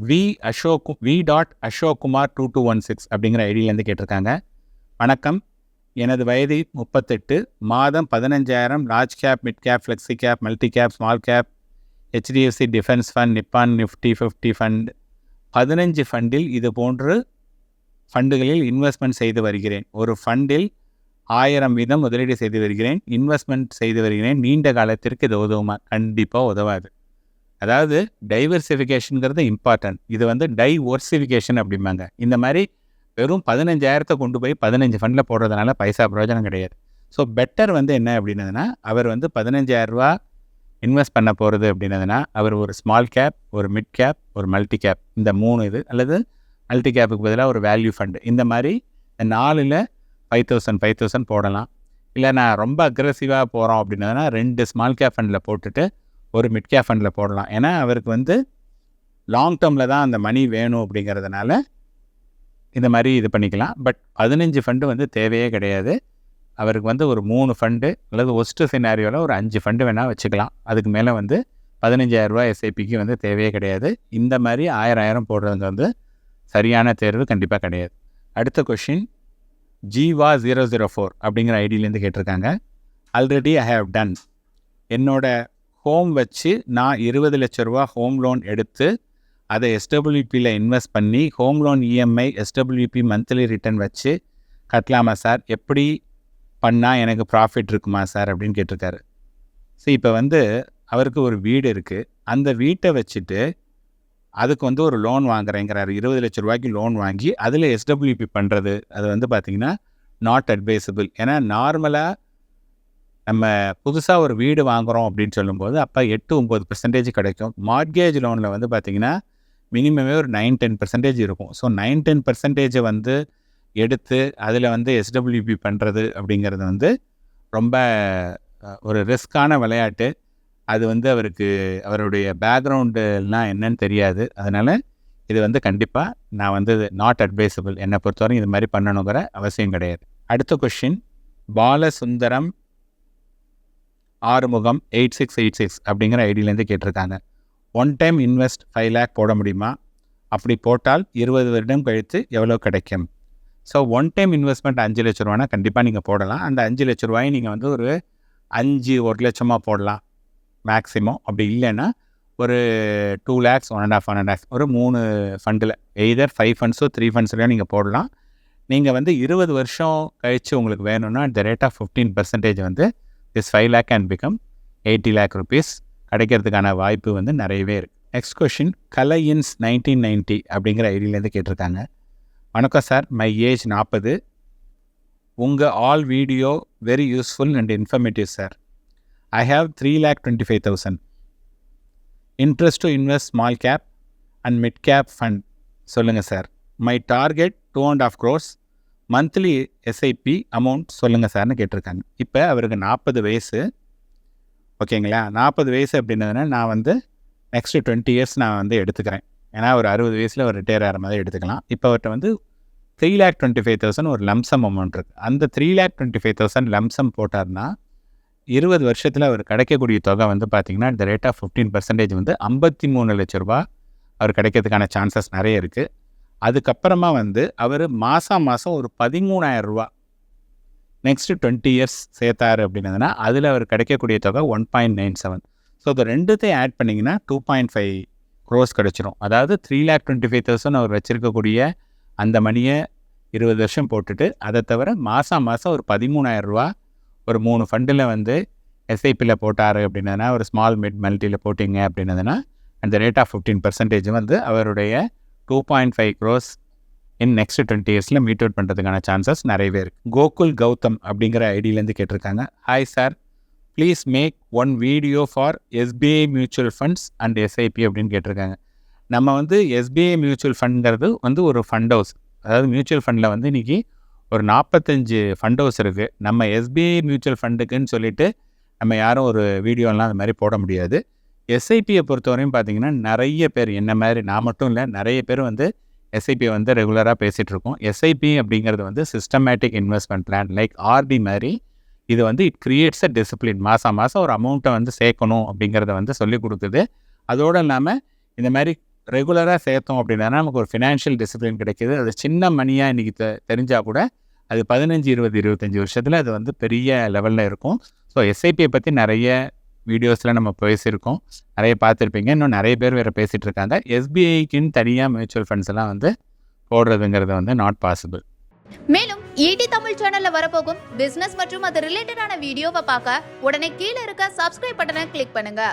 V Ashok V dot Ashokkumar two two one six அப்படிங்கிற ஐடியிலேருந்து கேட்டிருக்காங்க. வணக்கம். எனது வயது முப்பத்தெட்டு. மாதம் பதினஞ்சாயிரம். Large cap mid cap flexi cap multi cap small cap HDFC defence fund Nippon Nifty fifty fund பதினஞ்சு ஃபண்டில் இது போன்று ஃபண்டுகளில் இன்வெஸ்ட்மெண்ட் செய்து வருகிறேன். ஒரு ஃபண்டில் ஆயிரம் வீதம் முதலீடு செய்து வருகிறேன். இன்வெஸ்ட்மெண்ட் செய்து வருகிறேன். நீண்ட காலத்திற்கு இது உதவுமா? கண்டிப்பாக உதவாது. அதாவது டைவர்சிஃபிகேஷனுங்கிறது இம்பார்ட்டன்ட் இது வந்து டைவர்சிஃபிகேஷன் அப்படிம்பாங்க. இந்த மாதிரி வெறும் பதினஞ்சாயிரத்தை கொண்டு போய் பதினஞ்சு ஃபண்டில் போடுறதுனால பைசா பிரயோஜனம் கிடையாது. ஸோ பெட்டர் வந்து என்ன அப்படின்னதுன்னா அவர் வந்து பதினஞ்சாயிரரூபா இன்வெஸ்ட் பண்ண போகிறது அப்படின்னதுன்னா அவர் ஒரு ஸ்மால் கேப் ஒரு மிட் கேப் ஒரு மல்டி கேப் இந்த மூணு இது அல்லது மல்டி கேப்புக்கு பதிலாக ஒரு வேல்யூ ஃபண்டு இந்த மாதிரி நாலில் ஃபைவ் தௌசண்ட் ஃபைவ் தௌசண்ட் போடலாம். இல்லை நான் ரொம்ப அக்ரெசிவாக போகிறோம் அப்படின்னதுன்னா ரெண்டு ஸ்மால் கேப் ஃபண்டில் போட்டுட்டு ஒரு மிட்கே ஃபண்டில் போடலாம். ஏன்னா அவருக்கு வந்து லாங் டேர்மில் தான் அந்த மணி வேணும் அப்படிங்கிறதுனால இந்த மாதிரி இது பண்ணிக்கலாம். பட் பதினஞ்சு ஃபண்டு வந்து தேவையே கிடையாது. அவருக்கு வந்து ஒரு மூணு ஃபண்டு அல்லது ஒஸ்ட்டு சினாரியோவில் ஒரு அஞ்சு ஃபண்டு வேணால் வச்சுக்கலாம். அதுக்கு மேலே வந்து பதினஞ்சாயிரரூபா எஸ்ஐபிக்கு வந்து தேவையே கிடையாது. இந்த மாதிரி ஆயிரம் ஆயிரம் போடுறது வந்து சரியான தேர்வு கண்டிப்பாக கிடையாது. அடுத்த question Jeeva zero zero four அப்படிங்கிற ஐடியிலேருந்து கேட்டிருக்காங்க. ஆல்ரெடி ஐ ஹாவ் டன் என்னோடய ஹோம் வச்சு நான் இருபது லட்ச ரூபா ஹோம் லோன் எடுத்து அதை எஸ்டபிள்யூபியில் இன்வெஸ்ட் பண்ணி home loan EMI SWP monthly return வச்சு கட்டலாமா சார்? எப்படி பண்ணால் எனக்கு ப்ராஃபிட் இருக்குமா சார்? அப்படின்னு கேட்டிருக்காரு. ஸோ இப்போ வந்து அவருக்கு ஒரு வீடு இருக்குது அந்த வீட்டை வச்சுட்டு அதுக்கு வந்து ஒரு லோன் வாங்குறேங்கிறாரு. இருபது லட்ச ரூபாய்க்கு லோன் வாங்கி அதில் எஸ்டபிள்யூபி பண்ணுறது அது வந்து பார்த்திங்கன்னா நாட் அட்வைசபிள் ஏன்னா நார்மலாக நம்ம புதுசாக ஒரு வீடு வாங்குகிறோம் அப்படின்னு சொல்லும்போது அப்போ எட்டு ஒம்பது பர்சன்டேஜ் கிடைக்கும். மார்கேஜ் லோனில் வந்து பார்த்திங்கன்னா மினிமமே ஒரு நைன் டென் பர்சன்டேஜ் இருக்கும். ஸோ நைன் டென் பர்சன்டேஜை வந்து எடுத்து அதில் வந்து எஸ்டபிள்யூபி பண்ணுறது அப்படிங்கிறது வந்து ரொம்ப ஒரு ரிஸ்க்கான விளையாட்டு. அது வந்து அவருக்கு அவருடைய பேக்ரவுண்டுலாம் என்னன்னு தெரியாது. அதனால் இது வந்து கண்டிப்பாக நான் வந்து நாட் அட்வைசபிள் என்னை பொறுத்தவரைக்கும் இது மாதிரி பண்ணணுங்கிற அவசியம் கிடையாது. அடுத்த question Balasundaram Arumugam eight six eight six அப்படிங்கிற ஐடியிலேருந்து கேட்டிருக்காங்க. One time invest five lakh போட முடியுமா? அப்படி போட்டால் இருபது வருடம் கழித்து எவ்வளோ கிடைக்கும்? ஸோ ஒன் டைம் இன்வெஸ்ட்மெண்ட் அஞ்சு லட்ச ரூபானா கண்டிப்பாக நீங்கள் போடலாம். அந்த அஞ்சு லட்ச ரூபாயை நீங்கள் வந்து ஒரு அஞ்சு ஒரு லட்சமாக போடலாம் மேக்ஸிமம் அப்படி இல்லைன்னா ஒரு two lakhs one and half one and half ஒரு மூணு ஃபண்டில் எய்தர் ஃபைவ் ஃபண்ட்ஸோ த்ரீ ஃபண்ட்ஸ்லையோ நீங்கள் போடலாம். நீங்கள் வந்து இருபது வருஷம் கழித்து உங்களுக்கு வேணும்னா the rate of fifteen percentage வந்து this five lakh and become eighty lakh rupees கிடைக்கிறதுக்கான வாய்ப்பு வந்து நிறையவே இருக்குது நெக்ஸ்ட் கொஷின் கலையின்ஸ் நைன்டீன் நைன்ட்டி அப்படிங்கிற ஐடியிலேருந்து கேட்டிருக்காங்க. வணக்கம் சார் மை ஏஜ் நாற்பது உங்கள் all video very useful and informative sir I have three lakh twenty five thousand interest to invest small cap and mid cap fund சொல்லுங்கள் sir my target two and half crores monthly SIP amount சொல்லுங்கள் சார்னு கேட்டிருக்காங்க. இப்போ அவருக்கு நாற்பது வயசு. ஓகேங்களா நாற்பது வயசு அப்படின்னதுனா நான் வந்து நெக்ஸ்ட்டு டுவெண்ட்டி இயர்ஸ் நான் வந்து எடுத்துக்கிறேன். ஏன்னா ஒரு அறுபது வயசில் ஒரு ரிட்டையர் ஆகிற மாதிரி எடுத்துக்கலாம். இப்போ அவர்கிட்ட வந்து three lakh twenty five thousand ஒரு லம்சம் அமௌண்ட் இருக்குது அந்த three lakh twenty five thousand lumpsum போட்டார்னா இருபது வருஷத்தில் அவர் கிடைக்கக்கூடிய தொகை வந்து பார்த்திங்கன்னா இந்த ரேட் ஆஃப் ஃபிஃப்டீன் பர்சன்டேஜ் வந்து ஐம்பத்தி மூணு லட்ச ரூபா அவர் கிடைக்கிறதுக்கான சான்சஸ் நிறைய இருக்குது அதுக்கப்புறமா வந்து அவர் மாதம் மாதம் ஒரு பதிமூணாயிரம் ரூபா. நெக்ஸ்ட்டு டுவெண்ட்டி இயர்ஸ் சேர்த்தாரு அப்படின்னதுன்னா அதில் அவர் கிடைக்கக்கூடிய தொகை one point nine seven so இது ரெண்டுத்தையும் ஆட் பண்ணிங்கன்னா டூ பாயிண்ட் ஃபைவ் க்ரோஸ் கிடச்சிரும். அதாவது three lakh twenty five thousand அவர் வச்சுருக்கக்கூடிய அந்த மணியை இருபது வருஷம் போட்டுட்டு அதை தவிர மாதம் மாதம் ஒரு பதிமூணாயிரம் ரூபா ஒரு மூணு ஃபண்டில் வந்து எஸ்ஐபியில் போட்டார் அப்படின்னதுனா ஒரு ஸ்மால் மிட் மல்டியில் போட்டிங்க அப்படின்னதுன்னா அந்த ரேட் ஆஃப் ஃபிஃப்டீன் பர்சன்டேஜ் வந்து அவருடைய two point five crores in next twenty இயர்ஸில் மீட் அவுட் பண்ணுறதுக்கான சான்சஸ் நிறையவே இருக்குது கோகுல் கௌதம் அப்படிங்கிற ஐடியிலேருந்து கேட்டிருக்காங்க. Hi sir please make one video for SBI mutual funds and SIP அப்படின்னு கேட்டிருக்காங்க. நம்ம வந்து எஸ்பிஐ மியூச்சுவல் ஃபண்ட்ங்கிறது வந்து ஒரு ஃபண்ட் ஹவுஸ் அதாவது மியூச்சுவல் ஃபண்டில் வந்து இன்றைக்கி ஒரு நாற்பத்தஞ்சு ஃபண்ட் ஹவுஸ் இருக்குது நம்ம எஸ்பிஐ மியூச்சுவல் ஃபண்டுக்குன்னு சொல்லிட்டு நம்ம யாரும் ஒரு வீடியோலாம் அந்த மாதிரி போட முடியாது. எஸ்ஐபியை பொறுத்தவரையும் பார்த்தீங்கன்னா நிறைய பேர் என்ன மாதிரி நான் மட்டும் இல்லை நிறைய பேர் வந்து எஸ்ஐபி வந்து ரெகுலராக பேசிகிட்டு இருக்கோம். எஸ்ஐபி அப்படிங்கிறது வந்து systematic investment plan like RD மாதிரி இது வந்து இட் கிரியேட்ஸ் அ டிசிப்ளின் மாதம் மாதம் ஒரு அமௌண்ட்டை வந்து சேர்க்கணும் அப்படிங்கிறத வந்து சொல்லி கொடுக்குது. அதோடு இல்லாமல் இந்த மாதிரி ரெகுலராக சேர்த்தோம் அப்படின்னா நமக்கு ஒரு ஃபினான்ஷியல் டிசிப்ளின் கிடைக்கிது. அது சின்ன மணியாக இன்றைக்கி தெ தெரிஞ்சால் கூட அது பதினஞ்சு இருபது இருபத்தஞ்சி வருஷத்தில் அது வந்து பெரிய லெவலில் இருக்கும். ஸோ எஸ்ஐபியை பற்றி நிறைய வீடியோஸில் நம்ம பேசியிருக்கோம். நிறைய பார்த்துருப்பீங்க. இன்னும் நிறைய பேர் வேறு பேசிகிட்டு இருக்காங்க எஸ்பிஐக்குன்னு தனியாக மியூச்சுவல் ஃபண்ட்ஸ் எல்லாம் வந்து போடுறதுங்கிறது வந்து நாட் பாசிபிள் மேலும் ஈடி தமிழ் சேனல்ல வரப்போகும் பிசினஸ் மற்றும் அது ரிலேட்டடான வீடியோவை பார்க்க உடனே கீழே இருக்க சப்ஸ்கிரைப் பட்டனை கிளிக் பண்ணுங்க.